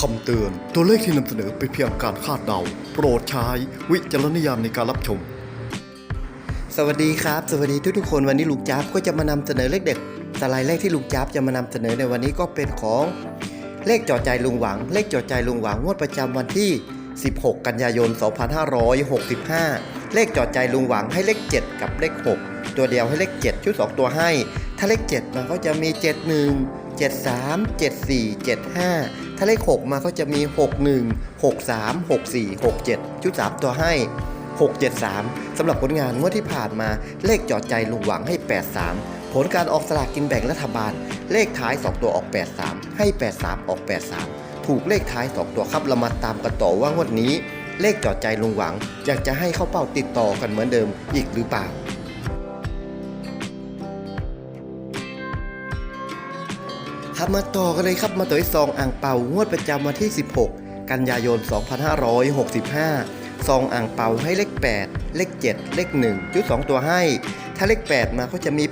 คำเตือน ตัวเลขที่นำเสนอเป็นเพียงการคาดเดา โปรดใช้วิจารณญาณในการรับชม สวัสดีครับ สวัสดีทุกทุกๆคนวันนี้ลุงจับก็จะมานำเสนอเลขเด็ดสไลด์เลขที่ลุงจับจะมานำเสนอในวันนี้ก็เป็นของเลขจอใจลุงหวัง เลขจอใจลุงหวังงวดประจำวันที่ 16 กันยายน 2565 เลขจอใจลุงหวังให้เลข 7 กับเลข 6 ตัวเดียวให้เลข 7 ชุด 2 ตัวให้ ถ้าเลข 7 มันก็จะมี 71 73 74 75 ถ้าเลข 6 มาก็จะมี 61 63 64 67 ชุด 3 ตัวให้ 673สำหรับผลงานงวดที่ผ่านมาเลขจอดใจลุงหวังให้ 83 ผลการออกสลากกินแบ่งรัฐบาล เลขท้าย 2 ตัวออก 83 ให้ 83 ออก 83 ถูกเลขท้าย 2 ตัวครับเรามาตามกันต่อว่างวดนี้ เลขจอดใจลุงหวังอยากจะให้เข้าเป้าติดต่อกันเหมือนเดิมอีกหรือเปล่า ครับมาต่อกันเลยครับมาต่อที่ซองอ่างเปางวดประจำวันที่ 16 กันยายน 2565 ซองอ่างเปาให้เลข 8 เลข 7 เลข1จุด2ตัวให้ ถ้าเลข 8 มาก็จะมี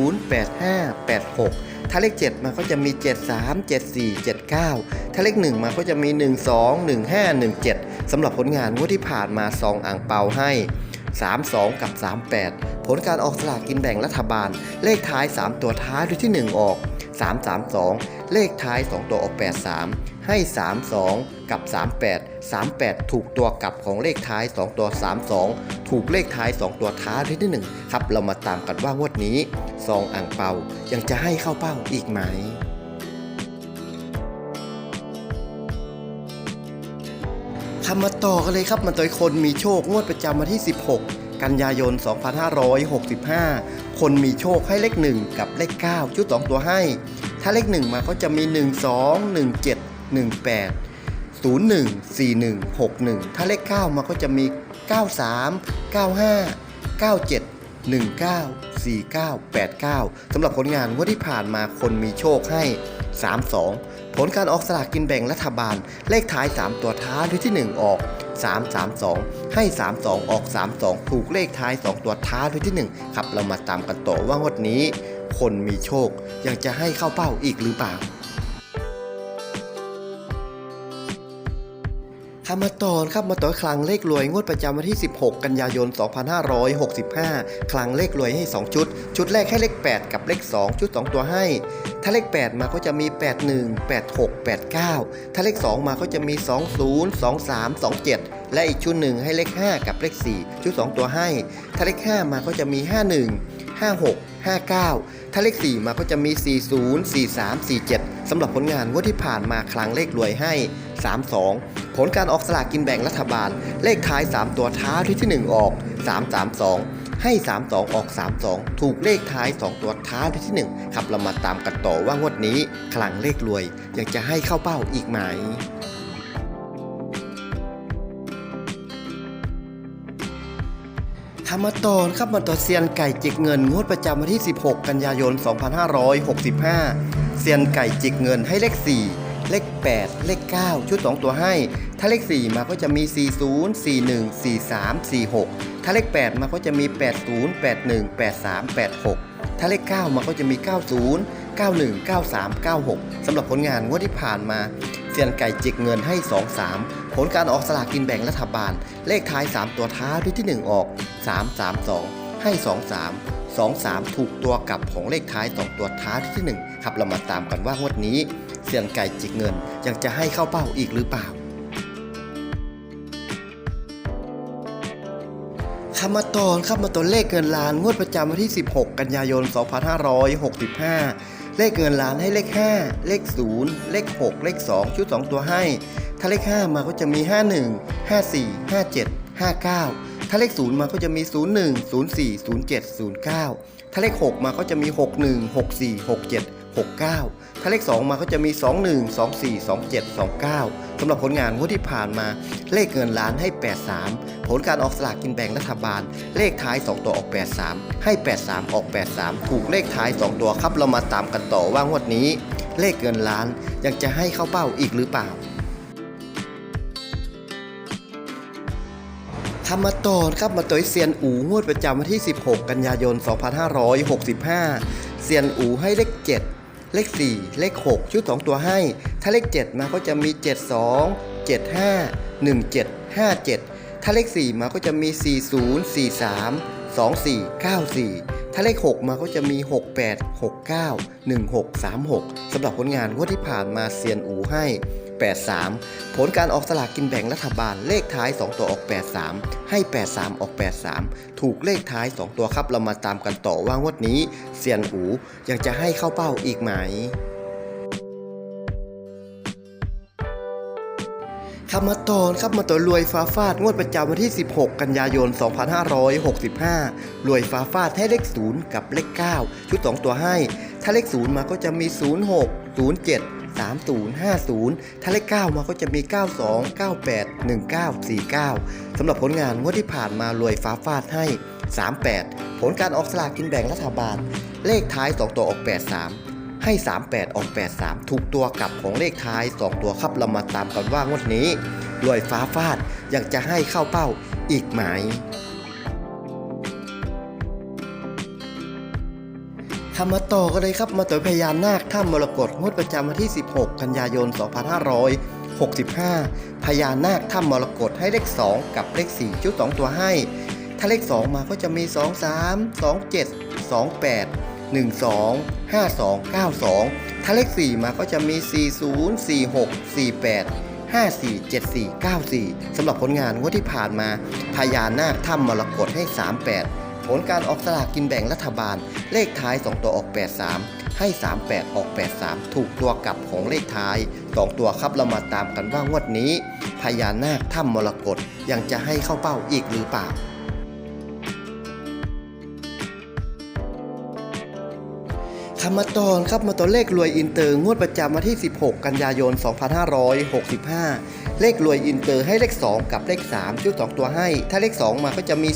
80 85 86 ถ้าเลข 7 มาก็จะมี 73 74 79 ถ้าเลข 1 มาก็จะมี 12 15 17สำหรับผลงานงวดที่ผ่านมาซองอ่างเปาให้ 32 กับ 38 ผลการออกสลากกินแบ่งรัฐบาล เลขท้าย 3 ตัวท้ายด้วยที่ 1 ออก 332 เลขท้าย 2 ตัวออก 83 ให้ 32 กับ 38 38 ถูกตัวกลับของเลขท้าย 2 ตัว 32 ถูกเลขท้าย 2 ตัวท้ายด้วยที่ 1 ครับ เรามาตามกันว่างวดนี้ ซองอ่างเปายังจะให้เข้าเป้าอีกไหมคำมาต่อกันเลยครับ มันต่อยคนมีโชคงวดประจำวันที่ 16 กันยายน 2565 คนมีโชคให้เลข 1 กับเลข 9 ชุด 2 ตัวให้ ถ้าเลข 1 มาก็จะมี 1 2 1 7 1 8 0 1 4 1 6 1 ถ้าเลข 9 มาก็จะมี 93 95 97 19 49 89 สำหรับผลงานงวดที่ผ่านมาคนมีโชคให้ 32 ลการออกสลากกินแบ่งรัฐบาล เลขท้าย 3 ตัวท้ายด้วยที่ 1 ออก 332 ให้ 32 ออก 32 ถูกเลขท้าย 2 ตัวท้ายด้วยที่ 1 ครับเรามาตามกันต่อว่างวดนี้ คนมีโชคยังจะให้เข้าเป้าอีกหรือเปล่า คำมาต่อครับมาต่อคลังเลขรวยงวดประจำวันที่ 16 กันยายน 2565 คลังเลขรวยให้ 2 ชุด ชุดแรกให้เลข 8 กับเลข 2 ชุด 2 ตัวให้ ถ้าเลข 8 มาก็จะมี 81 86 89 ถ้าเลข 2 มาก็จะมี 20 23 27 และอีกชุดหนึ่งให้เลข 5 กับเลข 4 ชุด 2 ตัวให้ ถ้าเลข 5 มาก็จะมี 51 56 59 ถ้าเลข 4 มาก็จะมี 40 43 47 สำหรับผลงานงวดที่ผ่านมาคลังเลขรวยให้ 32 ลการออกสลากกินแบ่งรัฐบาล เลขท้าย 3 ตัวท้ายที่ 1 ออก 332 ให้ 32 ออก 32 ถูกเลขท้าย 2 ตัวท้ายที่ 1 ครับเรามาตามกันต่อว่างวดนี้คลังเลขรวย อยังจะให้เข้าเป้าอีกไหมคำมาตอนครับมาต่อเซียนไก่จิกเงินงวดประจำวันที่ 16 กันยายน 2565 เซียนไก่จิกเงินให้เลข 4 เลข 8 เลข 9 ชุด 2 ตัวให้ ถ้าเลข 4 มาก็จะมี 40 41 43 46 ถ้าเลข 8 มาก็จะมี 80 81 83 86 ถ้าเลข 9 มาก็จะมี 90 91 93 96 สำหรับผลงานงวดที่ผ่านมาเซียนไก่จิกเงินให้ 23 ผลการออกสลากกินแบ่งรัฐบาล เลขท้าย 3 ตัวท้ายด้วยที่ 1 ออก 332 ให้ 23 23 ถูกตัวกลับของเลขท้าย 2 ตัวท้ายที่ 1 ครับเรามาตามกันว่างวดนี้เซียนไก่จิกเงินยังจะให้เข้าเป้าอีกหรือเปล่า คำมาตอนครับมาตัวเลขเงินล้านงวดประจำวันที่ 16 กันยายน 2565 เลขเงินล้านให้เลข 5 เลข 0 เลข 6 เลข 2 ชุด 2 ตัวให้ ถ้าเลข 5 มาก็จะมี 51 54 57 59 ถ้าเลข 0 มาก็จะมี 01 04 07 09 ถ้าเลข 6 มาก็จะมี 61 64 67 69 ถ้าเลข 2 มาก็จะมี 21 24 27 29สำหรับผลงานงวดที่ผ่านมา เลขเงินล้านให้ 83 ผลการออกสลากกินแบ่งรัฐบาล เลขท้าย 2 ตัวออก 83 ให้ 83 ออก 83 ถูกเลขท้าย 2 ตัวครับเรามาตามกันต่อว่างวดนี้ เลขเงินล้านยังจะให้เข้าเป้าอีกหรือเปล่าคำมาต่อครับมาต่อยเซียนอูงวดประจำวันที่ 16 กันยายน 2565 เซียนอูให้เลข 7 เลข 4 เลข 6 ชุด 2 ตัวให้ ถ้าเลข 7 มาก็จะมี 72 75 17 57 ถ้าเลข 4 มาก็จะมี 40 43 24 94 ถ้าเลข 6 มาก็จะมี 68 69 16 36สำหรับผลงานงวดที่ผ่านมาเซียนอูให้ 83 ผลการออกสลากกินแบ่งรัฐบาลเลขท้าย 2 ตัวออก 83 ให้ 83 ออก 83 ถูกเลขท้าย 2 ตัวครับเรามาตามกันต่อว่างวดนี้เซียนอูยังจะให้เข้าเป้าอีกไหมครับมาตอนครับมาต่อรวยฟ้าฟาดงวดประจำวันที่ 16 กันยายน 2565 รวยฟ้าฟาดให้เลข 0 กับเลข 9 ชุด 2 ตัวให้ ถ้าเลข 0 มาก็จะมี 06 07 30 50 ถ้าเลข 9 มาก็จะมี 92 98 19 49 สำหรับผลงานงวดที่ผ่านมารวยฟ้าฟาดให้ 38 ผลการออกสลากกินแบ่งรัฐบาล เลขท้าย 2 ตัวออก 83ให้ 38 ออก 83 ถูกตัวกลับของเลขท้าย 2 ตัวครับเรามาตามกันว่างวดนี้รวยฟ้าฟาดยังจะให้เข้าเป้าอีกไหม ทำมาต่อกันเลยครับมาต่อพญานาคถ้ำมรกตงวดประจำวันที่ 16 กันยายน 2565 พญานาคถ้ำมรกตให้เลข 2 กับเลข 4 ชุด 2 ตัวให้ ถ้าเลข 2 มาก็จะมี 2 3 2 7 2 8 1 2 5 2 9 2 ถ้าเลข 4 มาก็จะมี 40 46 48 54 74 94 สำหรับผลงานงวดที่ผ่านมาพญานาคถ้ำมรกตให้ 38 ผลการออกสลากกินแบ่งรัฐบาล เลขท้าย 2 ตัวออก 83 ให้ 38 ออก 83 ถูกตัวกลับของเลขท้าย 2 ตัวครับเรามาตามกันว่างวดนี้ พญานาคถ้ำมรกตยังจะให้เข้าเป้าอีกหรือเปล่าคำมาตอนครับมาตอนเลขรวยอินเตอร์งวดประจำวันที่ 16 กันยายน 2565 เลขรวยอินเตอร์ให้เลข 2 กับเลข3ชุด2ตัวให้ ถ้าเลข 2 มาก็จะมี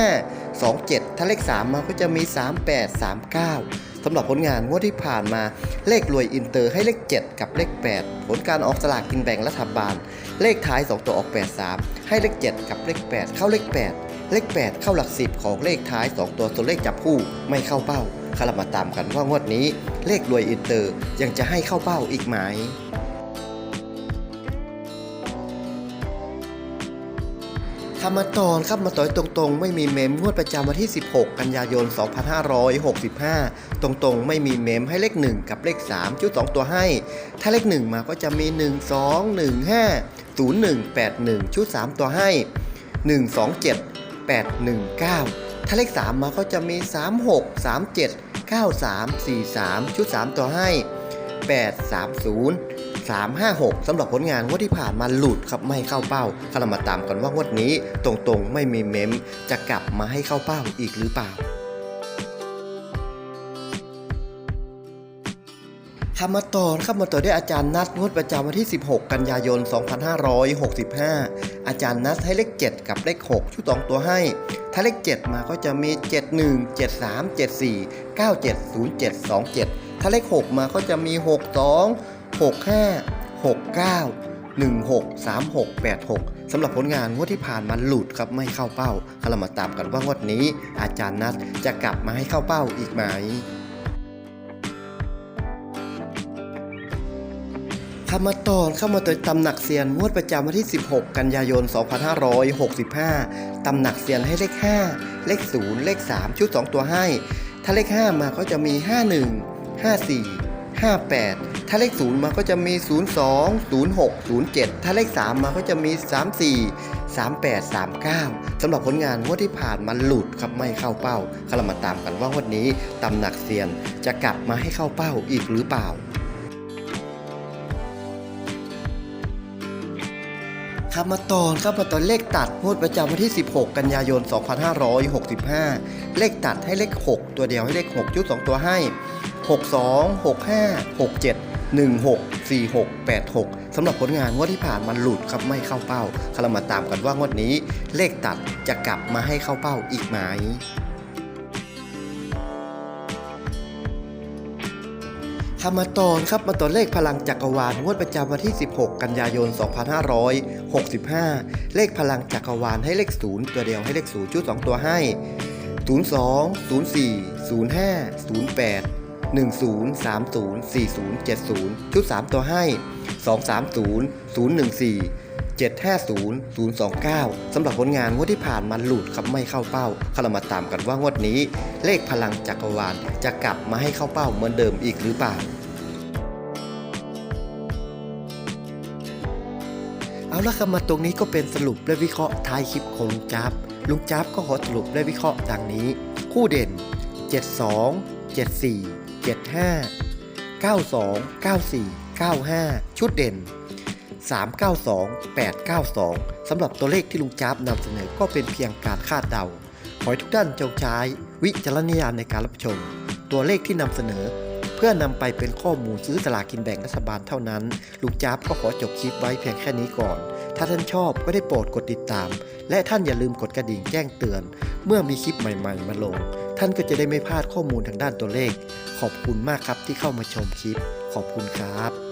25 27 ถ้าเลข 3 มาก็จะมี 38 39สำหรับผลงานงวดที่ผ่านมา เลขรวยอินเตอร์ให้เลข 7 กับเลข 8 ผลการออกสลากกินแบ่งรัฐบาล เลขท้าย 2 ตัวออก 83 ให้เลข 7 กับเลข 8 เข้าเลข 8 เลข 8 เข้าหลัก 10 ของเลขท้าย 2 ตัวตัวเลขจับคู่ไม่เข้าเป้าคารามาตามกันว่างวดนี้ เลขรวยอินเตอร์ยังจะให้เข้าเป้าอีกไหม ทำมาตอนครับมาต่อยตรงๆ ไม่มีเมมงวดประจำวันที่ 16 กันยายน 2565 ตรงๆ ไม่มีเมมให้เลข 1 กับเลข3ชุด 2 ตัวให้ ถ้าเลข 1 มาก็จะมี 1 2 1 5 0 1 8 1 ชุด 3 ตัวให้ 1 2 7 8 1 9 ถ้าเลข 3 มาก็จะมี 3 6 3 7 9 3 4 3 ชุด 3 ตัวให้ 8 3 0 356สำหรับผลงานงวดที่ผ่านมาหลุดครับไม่เข้าเป้าคารามาตามกันว่างวดนี้ตรงๆไม่มีเมมจะกลับมาให้เข้าเป้าอีกหรือเปล่าทำมาต่อครับมาต่อได้อาจารย์นัดงวดประจำวันที่ 16 กันยายน 2565 อาจารย์นัดให้เลข 7 กับเลข 6 ชุด2ตัวให้ ถ้าเลข 7 มาก็จะมี 71 73 74 97 07 27 ถ้าเลข 6 มาก็จะมี 62 65 69 16 36 86 สำหรับผลงานงวดที่ผ่านมาหลุดครับไม่เข้าเป้าเรามาตามกันว่างวดนี้อาจารย์นัดจะกลับมาให้เข้าเป้าอีกไหมทำมาตอนเข้ามาตัวตำหนักเซียนงวดประจำวันที่ 16 กันยายน 2565 ตำหนักเซียนให้เลข 5 เลข 0 เลข 3 ชุด 2 ตัวให้ ถ้าเลข 5 มาก็จะมี 51 54 58 ถ้าเลข 0 มาก็จะมี 02 06 07 ถ้าเลข 3 มาก็จะมี 34 38 39สำหรับผลงานงวดที่ผ่านมาหลุดครับไม่เข้าเป้าเรามาตามกันว่างวดนี้ตำหนักเซียนจะกลับมาให้เข้าเป้าอีกหรือเปล่าครับมาตอนครับมาตอนเลขตัดงวดประจำวันที่ 16 กันยายน 2565 เลขตัดให้เลข 6 ตัวเดียวให้เลข6ชุด2ตัวให้ 62 65 67 16 46 86สำหรับผลงานงวดที่ผ่านมาหลุดครับไม่เข้าเป้าเรามาตามกันว่างวดนี้เลขตัดจะกลับมาให้เข้าเป้าอีกไหมทำมาตอนครับมาตอนเลขพลังจักรวาลงวดประจำวันที่ 16 กันยายน 2565 เลขพลังจักรวาลให้เลข 0 ตัวเดียวให้เลข0ชุด2ตัวให้ 02 04 05 08 10304070 ชุด 3 ตัวให้ 230 014 750 029 สำหรับผลงานงวดที่ผ่านมาหลุดครับไม่เข้าเป้าเรามาตามกันว่างวดนี้ เลขพลังจักรวาลจะกลับมาให้เข้าเป้าเหมือนเดิมอีกหรือเปล่าเอาละครับมาตรงนี้ก็เป็นสรุปและวิเคราะห์ท้ายคลิปของลุงจับลุงจับก็ขอสรุปและวิเคราะห์ดังนี้ คู่เด่น 72 74 75 92 94 95 ชุดเด่น 392 892 สำหรับตัวเลขที่ลุงจับนำเสนอก็เป็นเพียงการคาดเดา ขอให้ทุกท่านจงใช้วิจารณญาณในการรับชม ตัวเลขที่นำเสนอ เพื่อนำไปเป็นข้อมูลซื้อสลากกินแบ่งรัฐบาลเท่านั้น ลุงจ๊าบก็ขอจบคลิปไว้เพียงแค่นี้ก่อน ถ้าท่านชอบก็ได้โปรดกดติดตาม และท่านอย่าลืมกดกระดิ่งแจ้งเตือน เมื่อมีคลิปใหม่ ๆ มาลง ท่านก็จะได้ไม่พลาดข้อมูลทางด้านตัวเลข ขอบคุณมากครับที่เข้ามาชมคลิป ขอบคุณครับ